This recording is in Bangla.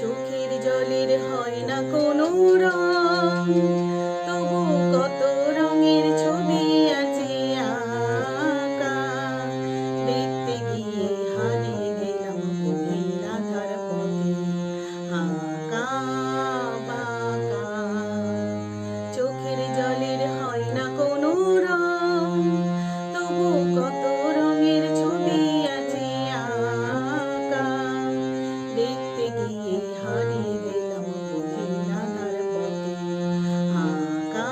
চোখের জলের হয় না কোনো দেখতে গিয়ে হারিয়ে গেলাম পথে। আঁকা